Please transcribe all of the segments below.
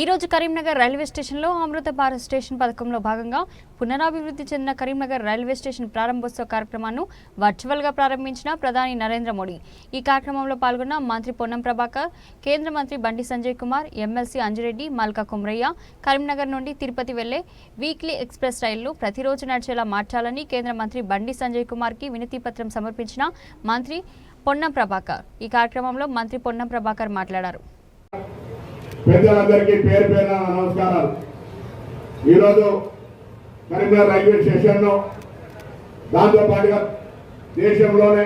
ఈరోజు కరీంనగర్ రైల్వే స్టేషన్లో అమృత భారత్ స్టేషన్ పథకంలో భాగంగా పునరాభివృద్ధి చెందిన కరీంనగర్ రైల్వే స్టేషన్ ప్రారంభోత్సవ కార్యక్రమాన్ని వర్చువల్గా ప్రారంభించిన ప్రధాని నరేంద్ర మోడీ. ఈ కార్యక్రమంలో పాల్గొన్న మంత్రి పొన్నం ప్రభాకర్ కేంద్ర మంత్రి బండి సంజయ్ కుమార్ ఎమ్మెల్సీ అంజిరెడ్డి మల్కా కుమ్రయ్య కరీంనగర్ నుండి తిరుపతి వెళ్ళే వీక్లీ ఎక్స్ప్రెస్ రైళ్ళు ప్రతిరోజు నడిచేలా మార్చాలని కేంద్ర మంత్రి బండి సంజయ్ కుమార్కి వినతి పత్రం సమర్పించిన మంత్రి పొన్నం ప్రభాకర్. ఈ కార్యక్రమంలో మంత్రి పొన్నం ప్రభాకర్ మాట్లాడారు. పెద్దలందరికీ పేరు పేరున నమస్కారాలు. ఈరోజు కరీంనగర్ రైల్వే స్టేషన్లో దాంతోపాటుగా దేశంలోనే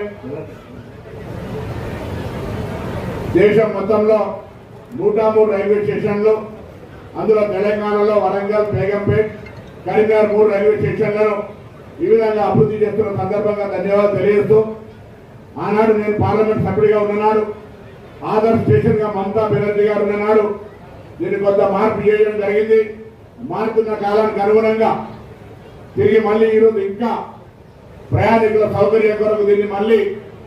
దేశం మొత్తంలో నూట మూడు రైల్వే స్టేషన్లు అందులో తెలంగాణలో వరంగల్ బేగంపేట్ కరీంనగర్ మూడు రైల్వే స్టేషన్లను ఈ విధంగా అభివృద్ధి చేస్తున్న సందర్భంగా ధన్యవాదాలు తెలియజేస్తూ ఆనాడు నేను పార్లమెంట్ సభ్యుడిగా ఉన్నాను ఆదర్శ స్టేషన్గా మమతా బెనర్జీ గారు ఉన్నాడు. దీన్ని కొంత మార్పు చేయడం జరిగింది. మారుతున్న కాలానికి అనుగుణంగా తిరిగి మళ్ళీ ఈరోజు ఇంకా ప్రయాణికుల సౌకర్యం కొరకు దీన్ని మళ్ళీ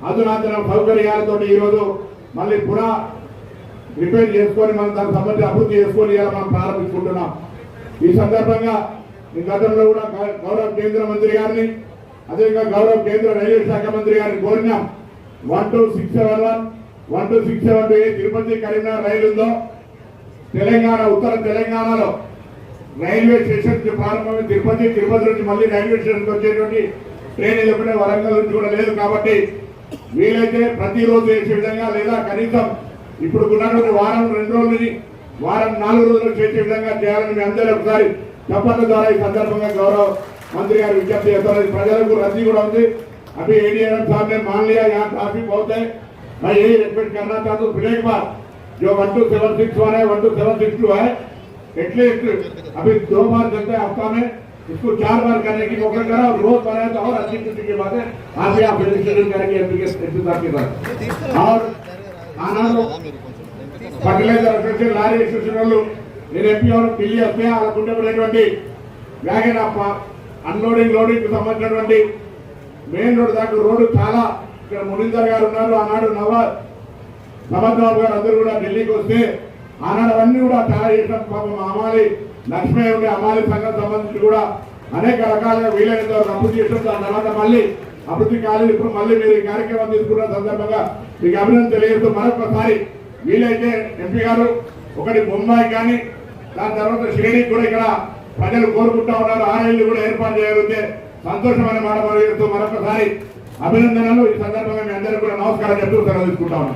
అధునాతన సౌకర్యాలతో ఈరోజు మళ్ళీ పునః రిపేర్ చేసుకొని మనం దానికి సంబంధించి అభివృద్ధి చేసుకొని ఇలా మనం ప్రారంభించుకుంటున్నాం. ఈ సందర్భంగా ఈ గతంలో కూడా గౌరవ కేంద్ర మంత్రి గారిని అదేవిధంగా గౌరవ కేంద్ర రైల్వే శాఖ మంత్రి గారిని కోరినాం. One two six seven one. One two six seven Tirupati Karimnagar రైలు ఉందో? తెలంగాణ ఉత్తర తెలంగాణలో రైల్వే స్టేషన్ ప్రారంభమైన తిరుపతి తిరుపతి నుంచి మళ్ళీ రైల్వే స్టేషన్కి వచ్చేటువంటి ట్రైన్ ఎప్పుడే వరంగల్ నుంచి కూడా లేదు కాబట్టి వీలైతే ప్రతిరోజు చేసే విధంగా లేదా కనీసం ఇప్పుడు ఉన్నటువంటి వారం రెండు రోజులని వారం నాలుగు రోజులు చేసే విధంగా చేయాలని మీ అందరూ ఒకసారి తప్పక ద్వారా ఈ సందర్భంగా గౌరవ మంత్రి గారు విజ్ఞప్తి చేస్తారు ప్రజలకు రద్దీ కూడా ఉంది. అవి ఏడీఎం సార్ మాన్లియా ట్రాఫిక్ అవుతాయి मैं यही रिक्वेस्ट करना चाहता हूँ फिर एक बार जो one two seven six one है one two seven six two है एटलीस्ट अभी दो बार चलते हैं हफ्ता में इसको चार बार करने की मौका करा और रोज बनाए तो और अच्छी किस्म की बात है आप भी आप रजिस्ट्रेशन करेंगे एप्लीकेशन के साथ और आना तो ఫర్టిలైజర్ అసోసియేషన్ లారీ అసోసియేషన్ వాళ్ళు నేను ఎంపీ వాళ్ళు ఢిల్లీ వస్తే వాళ్ళకు ఉండేటువంటి వ్యాగన్ అప్ప అన్లోడింగ్ లోడింగ్ సంబంధించినటువంటి మెయిన్ రోడ్ దాకా రోడ్డు చాలా ఇక్కడ మురళీధర్ గారు ఉన్నారు. ఆనాడు నవాజ్ సమర్థ్ బాబు గారు అందరూ కూడా ఢిల్లీకి వస్తే ఆనాడు అవన్నీ కూడా చాలా చేసిన. పాపం అమాలి లక్ష్మీ ఉండే అమాలి సంఘం సంబంధించి కూడా అనేక రకాలుగా వీలైనంత వరకు అభివృద్ధి చేసిన. దాని తర్వాత మళ్ళీ అభివృద్ధి కాలేదు. ఇప్పుడు మళ్ళీ మీరు ఈ కార్యక్రమం తీసుకున్న సందర్భంగా మీకు అభినందన తెలియజేస్తూ మరొకసారి వీలైతే ఎంపీ గారు ఒకటి బొంబాయి కానీ దాని తర్వాత శ్రేణి కూడా ఇక్కడ ప్రజలు కోరుకుంటా ఉన్నారు. ఆ కూడా ఏర్పాటు చేయగలిగితే సంతోషమైన మాట మరొకసారి అభినందనలు. ఈ సందర్భంగా మీ అందరికీ కూడా నమస్కారం చెప్తూ సెలవు తీసుకుంటా ఉన్నాం.